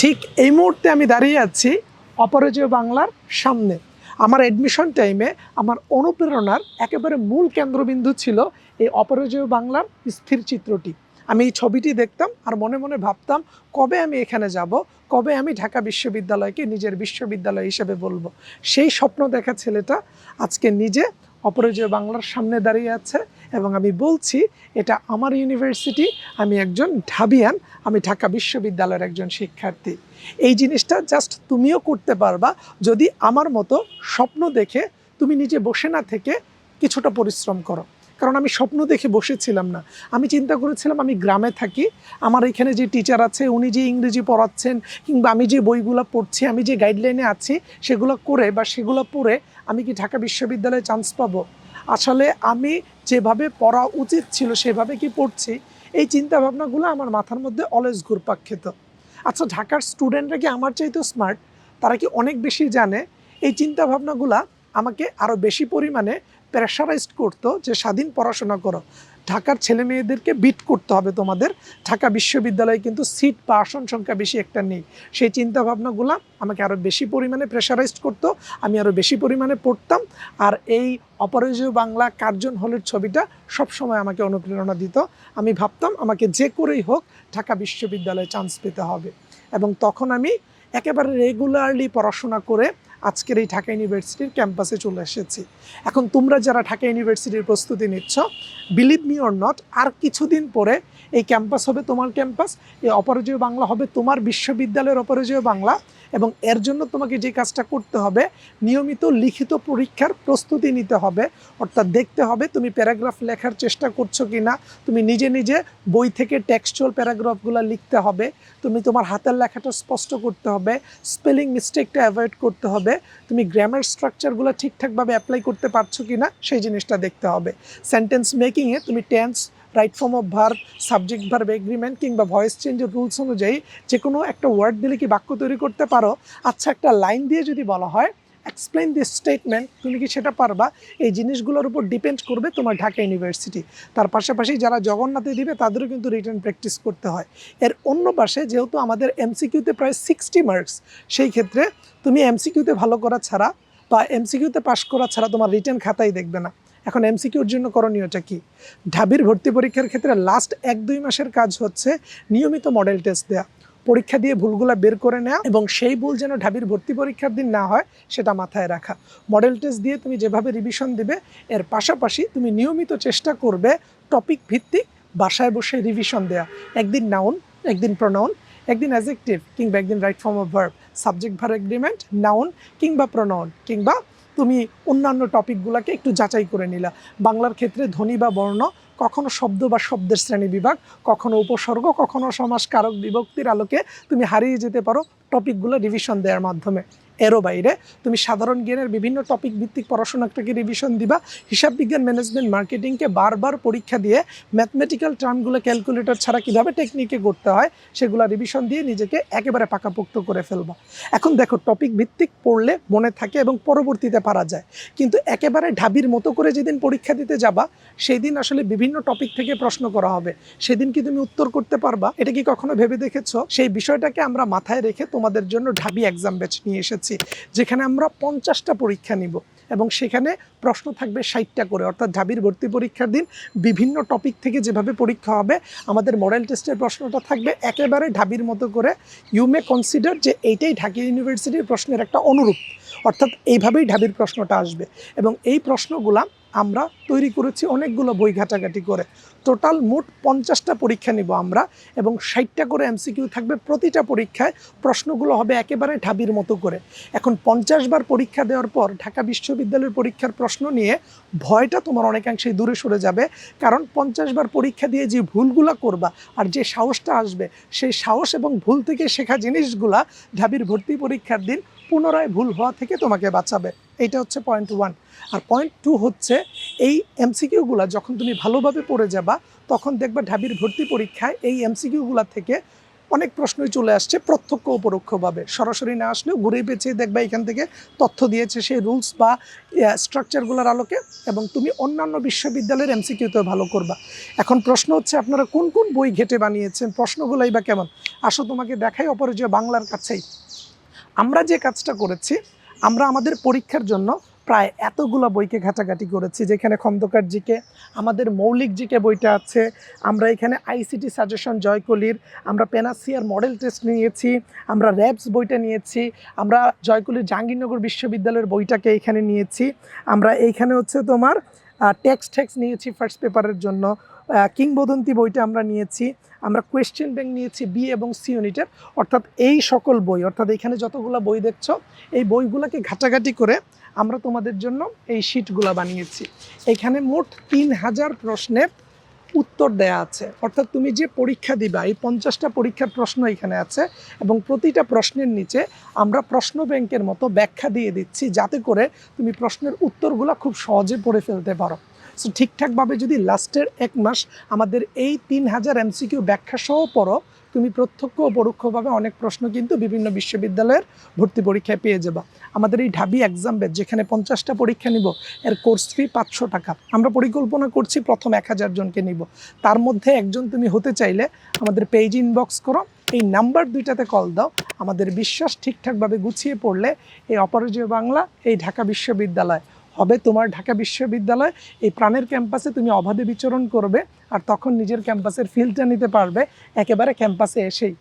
ঠিক এই মুহূর্তে আমি দাঁড়িয়ে আছি অপরাজয় বাংলার সামনে। আমার অ্যাডমিশন টাইমে আমার অনুপ্রেরণার একেবারে মূল কেন্দ্রবিন্দু ছিল এই অপরাজয় বাংলার স্থির চিত্রটি। আমি এই ছবিটি দেখতাম আর মনে মনে ভাবতাম, কবে আমি এখানে যাব, কবে আমি ঢাকা বিশ্ববিদ্যালয়কে নিজের বিশ্ববিদ্যালয় হিসেবে বলব? সেই স্বপ্ন দেখা ছেলেটা আজকে নিজে অপরাজয় বাংলার সামনে দাঁড়িয়ে আছে। এবং আমি বলছি, এটা আমার ইউনিভার্সিটি, আমি একজন ঢাবিয়ান, আমি ঢাকা বিশ্ববিদ্যালয়ের একজন শিক্ষার্থী। এই জিনিসটা জাস্ট তুমিও করতে পারবা, যদি আমার মতো স্বপ্ন দেখে তুমি নিজে বসে না থেকে কিছুটা পরিশ্রম করো। কারণ আমি স্বপ্ন দেখে বসেছিলাম না। আমি চিন্তা করেছিলাম, আমি গ্রামে থাকি, আমার এখানে যে টিচার আছে, উনি যে ইংরেজি পড়াচ্ছেন, কিংবা আমি যে বইগুলো পড়ছি, আমি যে গাইডলাইনে আছি, সেগুলো করে বা সেগুলো পড়ে আমি কি ঢাকা বিশ্ববিদ্যালয়ে চান্স পাবো? আসলে আমি যেভাবে পড়া উচিত ছিল, সেভাবে কি পড়ছি? এই চিন্তা ভাবনাগুলো আমার মাথার মধ্যে অলওয়েজ ঘুরপাক খেত। আচ্ছা ঢাকার স্টুডেন্টরা কি আমার চাইতেও স্মার্ট তারা কি অনেক বেশি জানে? এই চিন্তা ভাবনাগুলা আমাকে আরও বেশি পরিমাণে প্রেশারাইজড করতো যে, স্বাধীন পড়াশোনা করো। ঢাকার ছেলে মেয়েদেরকে বিট করতে হবে তোমাদের। ঢাকা বিশ্ববিদ্যালয়ে কিন্তু সিট বা আসন সংখ্যা বেশি একটা নেই। সেই চিন্তা ভাবনাগুলো আমাকে আরও বেশি পরিমাণে প্রেশারাইজড করতো, আমি আরও বেশি পরিমাণে পড়তাম। আর এই অপরাজয় বাংলা কার্জন হলের ছবিটা সবসময় আমাকে অনুপ্রেরণা দিত। আমি ভাবতাম আমাকে যে করেই হোক ঢাকা বিশ্ববিদ্যালয়ে চান্স পেতে হবে। এবং তখন আমি একেবারে রেগুলারলি পড়াশোনা করে আজকের এই ঢাকা ইউনিভার্সিটির ক্যাম্পাসে চলে এসেছি। এখন তোমরা যারা ঢাকা ইউনিভার্সিটির প্রস্তুতি নিচ্ছ বিলিভ মি অর নট আর কিছুদিন পরে এই ক্যাম্পাস হবে তোমার ক্যাম্পাস, এই অপরাজয় বাংলা হবে তোমার বিশ্ববিদ্যালয়ের অপরাজয় বাংলা। এবং এর জন্য তোমাকে যে কাজটা করতে হবে, নিয়মিত লিখিত পরীক্ষার প্রস্তুতি নিতে হবে। অর্থাৎ দেখতে হবে তুমি প্যারাগ্রাফ লেখার চেষ্টা করছ কি না তুমি নিজে নিজে বই থেকে টেক্সচুয়াল প্যারাগ্রাফগুলো লিখতে হবে, তুমি তোমার হাতের লেখাটা স্পষ্ট করতে হবে স্পেলিং মিস্টেকটা অ্যাভয়েড করতে হবে, তুমি গ্রামার স্ট্রাকচারগুলো ঠিকঠাকভাবে অ্যাপ্লাই করতে পারছ কি না সেই জিনিসটা দেখতে হবে। সেন্টেন্স মেকিংয়ে তুমি tense right form of verb subject verb agreement কিংবা ভয়েস চেঞ্জের রুলস অনুযায়ী যে কোনো একটা ওয়ার্ড দিলে কি বাক্য তৈরি করতে পারো? আচ্ছা একটা লাইন দিয়ে যদি বলা হয় এক্সপ্লেন দিস স্টেটমেন্ট তুমি কি সেটা পারবা? এই জিনিসগুলোর উপর ডিপেন্ড করবে তোমার ঢাকা ইউনিভার্সিটি তার পাশাপাশি যারা জগন্নাথে দিবে, তাদেরও কিন্তু রিটার্ন প্র্যাকটিস করতে হয়। এর অন্য পাশে যেহেতু আমাদের এমসিকিউতে প্রায় সিক্সটি মার্কস সেই ক্ষেত্রে তুমি এমসিকিউতে ভালো করা ছাড়া বা এমসিকিউতে পাশ করা ছাড়া তোমার রিটার্ন খাতাই দেখবে না। এখন এমসিকিউর জন্য করণীয়টা কি? ঢাবির ভর্তি পরীক্ষার ক্ষেত্রে লাস্ট এক দুই মাসের কাজ হচ্ছে নিয়মিত মডেল টেস্ট দেওয়া পরীক্ষা দিয়ে ভুলগুলো বের করে নেওয়া এবং সেই ভুল যেন ঢাবির ভর্তি পরীক্ষার দিন না হয় সেটা মাথায় রাখা। মডেল টেস্ট দিয়ে তুমি যেভাবে রিভিশন দিবে, এর পাশাপাশি তুমি নিয়মিত চেষ্টা করবে টপিক ভিত্তিক বাসায় বসে রিভিশন দেওয়া একদিন নাউন একদিন প্রোনাউন একদিন অ্যাজেক্টিভ কিংবা একদিন right form of verb subject verb agreement noun কিংবা প্রোনাউন কিংবা তুমি অন্যান্য টপিকগুলোকে একটু যাচাই করে নিলা। বাংলার ক্ষেত্রে ধ্বনি বা বর্ণ, কখনো শব্দ বা শব্দের শ্রেণি বিভাগ, কখনো উপসর্গ, কখনো সমাজ কারক বিভক্তির আলোকে তুমি হারিয়ে যেতে পারো টপিকগুলো রিভিশন দেওয়ার মাধ্যমে। এরও বাইরে। তুমি সাধারণ জ্ঞানের বিভিন্ন টপিক ভিত্তিক পড়াশোনাটাকে রিভিশন দিবা। হিসাব বিজ্ঞান ম্যানেজমেন্ট মার্কেটিংকে বারবার পরীক্ষা দিয়ে ম্যাথমেটিক্যাল টার্মগুলো ক্যালকুলেটর ছাড়া কীভাবে টেকনিকে করতে হয়, সেগুলো রিভিশন দিয়ে নিজেকে একেবারে পাকাপোক্ত করে ফেলবা। এখন দেখো টপিক ভিত্তিক পড়লে মনে থাকে এবং পরবর্তীতে পারা যায়। কিন্তু একেবারে ঢাবির মতো করে যেদিন পরীক্ষা দিতে যাবা সেই দিন আসলে বিভিন্ন টপিক থেকে প্রশ্ন করা হবে। সেদিন কি তুমি উত্তর করতে পারবা? এটা কি কখনো ভেবে দেখেছ? সেই বিষয়টাকে আমরা মাথায় রেখে তোমাদের জন্য ঢাবি এক্সাম ব্যাচ নিয়ে এসেছি। যেখানে আমরা পঞ্চাশটা পরীক্ষা নিব এবং সেখানে প্রশ্ন থাকবে ষাটটা করে। অর্থাৎ ঢাবির ভর্তি পরীক্ষার দিন বিভিন্ন টপিক থেকে যেভাবে পরীক্ষা হবে, আমাদের মডেল টেস্টের প্রশ্নটা থাকবে একেবারে ঢাবির মতো করে। ইউ মে কনসিডার যে এইটাই ঢাকা ইউনিভার্সিটির প্রশ্নের একটা অনুরূপ। অর্থাৎ এইভাবেই ঢাবির প্রশ্নটা আসবে এবং এই প্রশ্নগুলা আমরা তৈরি করেছি অনেকগুলো বই ঘাটাঘাটি করে। টোটাল মোট পঞ্চাশটা পরীক্ষা নিব আমরা এবং ষাটটা করে এমসিকিউ থাকবে। প্রতিটা পরীক্ষায় প্রশ্নগুলো হবে একেবারে ঢাবির মতো করে। এখন পঞ্চাশ বার পরীক্ষা দেওয়ার পর ঢাকা বিশ্ববিদ্যালয়ের পরীক্ষার প্রশ্ন নিয়ে ভয়টা তোমার অনেকাংশেই দূরে সরে যাবে। কারণ পঞ্চাশ বার পরীক্ষা দিয়ে যে ভুলগুলো করবা আর যে সাহসটা আসবে, সেই সাহস এবং ভুল থেকে শেখা জিনিসগুলা ঢাবির ভর্তি পরীক্ষার দিন পুনরায় ভুল হওয়া থেকে তোমাকে বাঁচাবে। এইটা হচ্ছে পয়েন্ট ওয়ান আর পয়েন্ট টু হচ্ছে এই এমসিকিউগুলো যখন তুমি ভালোভাবে পড়ে যাবা, তখন দেখবা ঢাবির ভর্তি পরীক্ষায় এই এমসিকিউগুলো থেকে অনেক প্রশ্নই চলে আসছে প্রত্যক্ষ ও পরোক্ষভাবে। সরাসরি না আসলেও ঘুরে পেঁচিয়ে দেখবা এখান থেকে তথ্য দিয়েছে সেই রুলস বা স্ট্রাকচারগুলোর আলোকে এবং তুমি অন্যান্য বিশ্ববিদ্যালয়ের এমসিকিউতেও ভালো করবা। এখন প্রশ্ন হচ্ছে আপনারা কোন কোন বই ঘেটে বানিয়েছেন? প্রশ্নগুলোই বা কেমন? আসো তোমাকে দেখাই অপরিচয় বাংলার কাছেই। আমরা যে কাজটা করেছি আমরা আমাদের পরীক্ষার জন্য প্রায় এতগুলো বইকে ঘাটাঘাটি করেছি, যেখানে খন্দকার জিকে আমাদের মৌলিক জিকে বইটা আছে, আমরা এখানে আইসিটি সাজেশন জয়কলির, আমরা পেনাসিয়ার মডেল টেস্ট নিয়েছি, আমরা র্যাবস বইটা নিয়েছি, আমরা জয়কলির জাহাঙ্গীরনগর বিশ্ববিদ্যালয়ের বইটাকে এখানে নিয়েছি, আমরা এইখানে হচ্ছে তোমার টেক্সট টেক্স নিয়েছি ফার্স্ট পেপারের জন্য। কিংবদন্তি বইটা আমরা নিয়েছি, আমরা কোয়েশ্চেন ব্যাংক নিয়েছি বি এবং সি ইউনিটের অর্থাৎ এই সকল বই, অর্থাৎ এখানে যতগুলো বই দেখছ, এই বইগুলোকে ঘাটাঘাটি করে আমরা তোমাদের জন্য এই শিটগুলো বানিয়েছি। এখানে মোট তিন হাজার প্রশ্নের উত্তর দেয়া আছে। অর্থাৎ তুমি যে পরীক্ষা দিবা, এই পঞ্চাশটা পরীক্ষার প্রশ্ন এখানে আছে এবং প্রতিটা প্রশ্নের নিচে আমরা প্রশ্ন ব্যাংকের মতো ব্যাখ্যা দিয়ে দিচ্ছি, যাতে করে তুমি প্রশ্নের উত্তরগুলো খুব সহজে পড়ে ফেলতে পারো। সো ঠিকঠাকভাবে যদি লাস্টের এক মাস আমাদের এই তিন হাজার এমসিকিউ ব্যাখ্যা সহ পড়ো, তুমি প্রত্যক্ষ ও পরোক্ষভাবে অনেক প্রশ্ন কিন্তু বিভিন্ন বিশ্ববিদ্যালয়ের ভর্তি পরীক্ষায় পেয়ে যাবা। আমাদের এই ঢাবি এক্সাম ব্যাচ যেখানে পঞ্চাশটা পরীক্ষা নিব, এর কোর্স ফি পাঁচশো টাকা। আমরা পরিকল্পনা করছি প্রথম এক হাজার জনকে নিব। তার মধ্যে একজন তুমি হতে চাইলে আমাদের পেজ ইনবক্স করো, এই নাম্বার দুইটাতে কল দাও। আমাদের বিশ্বাস ঠিকঠাকভাবে গুছিয়ে পড়লে এই অপরাজয় বাংলা এই ঢাকা বিশ্ববিদ্যালয় হবে তোমার ঢাকা বিশ্ববিদ্যালয়। এই প্রাণের ক্যাম্পাসে তুমি অবাধে বিচরণ করবে আর তখন নিজের ক্যাম্পাসের ফিলটা নিতে পারবে। একেবারে ক্যাম্পাসে এসেই।